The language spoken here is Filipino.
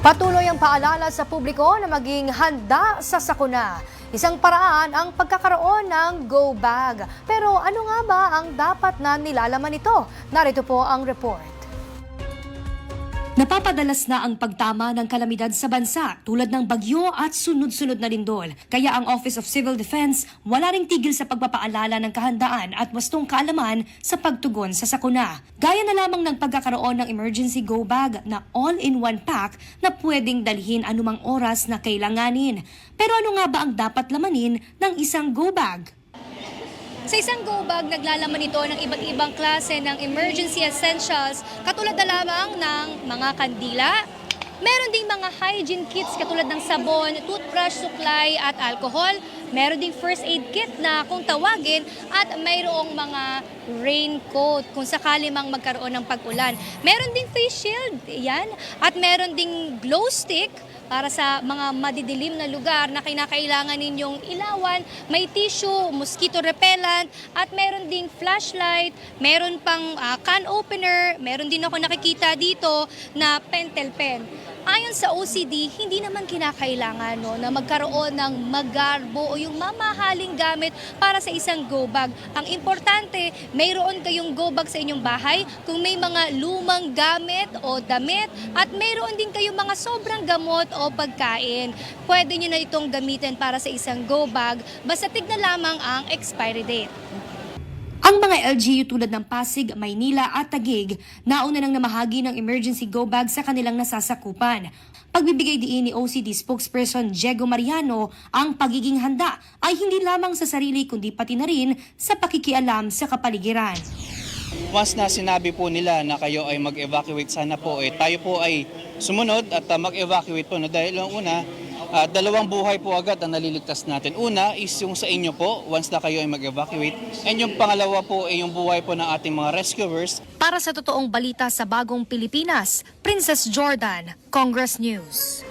Patuloy ang paalala sa publiko na maging handa sa sakuna. Isang paraan ang pagkakaroon ng go bag. Pero ano nga ba ang dapat na nilalaman ito? Narito po ang report. Napapadalas na ang pagtama ng kalamidad sa bansa tulad ng bagyo at sunod-sunod na lindol. Kaya ang Office of Civil Defense wala ring tigil sa pagpapaalala ng kahandaan at wastong kaalaman sa pagtugon sa sakuna. Gaya na lamang ng pagkakaroon ng emergency go bag na all-in-one pack na pwedeng dalhin anumang oras na kailanganin. Pero ano nga ba ang dapat lamanin ng isang go bag? Sa isang go bag, naglalaman ito ng iba't ibang klase ng emergency essentials katulad na lamang ng mga kandila, Meron ding mga hygiene kits katulad ng sabon, toothbrush, suklay at alcohol. Meron ding first aid kit na kung tawagin at mayroong mga raincoat kung sakali mang magkaroon ng pag-ulan. Meron ding face shield, yan. At meron ding glow stick para sa mga madidilim na lugar na kinakailangan ninyong ilawan. May tissue, mosquito repellent, at meron ding flashlight, meron pang ah, can opener, meron din ako nakikita dito na pentel pen. Ayon sa OCD, hindi naman kinakailangan no, na magkaroon ng magarbo o yung mamahaling gamit para sa isang go bag. Ang importante, mayroon kayong go bag sa inyong bahay kung may mga lumang gamit o damit at mayroon din kayong mga sobrang gamot o pagkain. Pwede nyo na itong gamitin para sa isang go bag basta tignan lamang ang expiry date. Ang mga LGU tulad ng Pasig, Maynila at Taguig nauna nang namahagi ng emergency go bag sa kanilang nasasakupan. Pagbibigay diin ni OCD spokesperson Diego Mariano, ang pagiging handa ay hindi lamang sa sarili kundi pati na rin sa pakikialam sa kapaligiran. Once na sinabi po nila na kayo ay mag-evacuate, sana po eh, tayo po ay sumunod at uh, mag-evacuate po. No? Dahil ang una, ah, dalawang buhay po agad ang naliligtas natin. Una is yung sa inyo po, once na kayo ay mag-evacuate. And yung pangalawa po ay yung buhay po ng ating mga rescuers. Para sa totoong balita sa bagong Pilipinas, Princess Jordan, Congress News.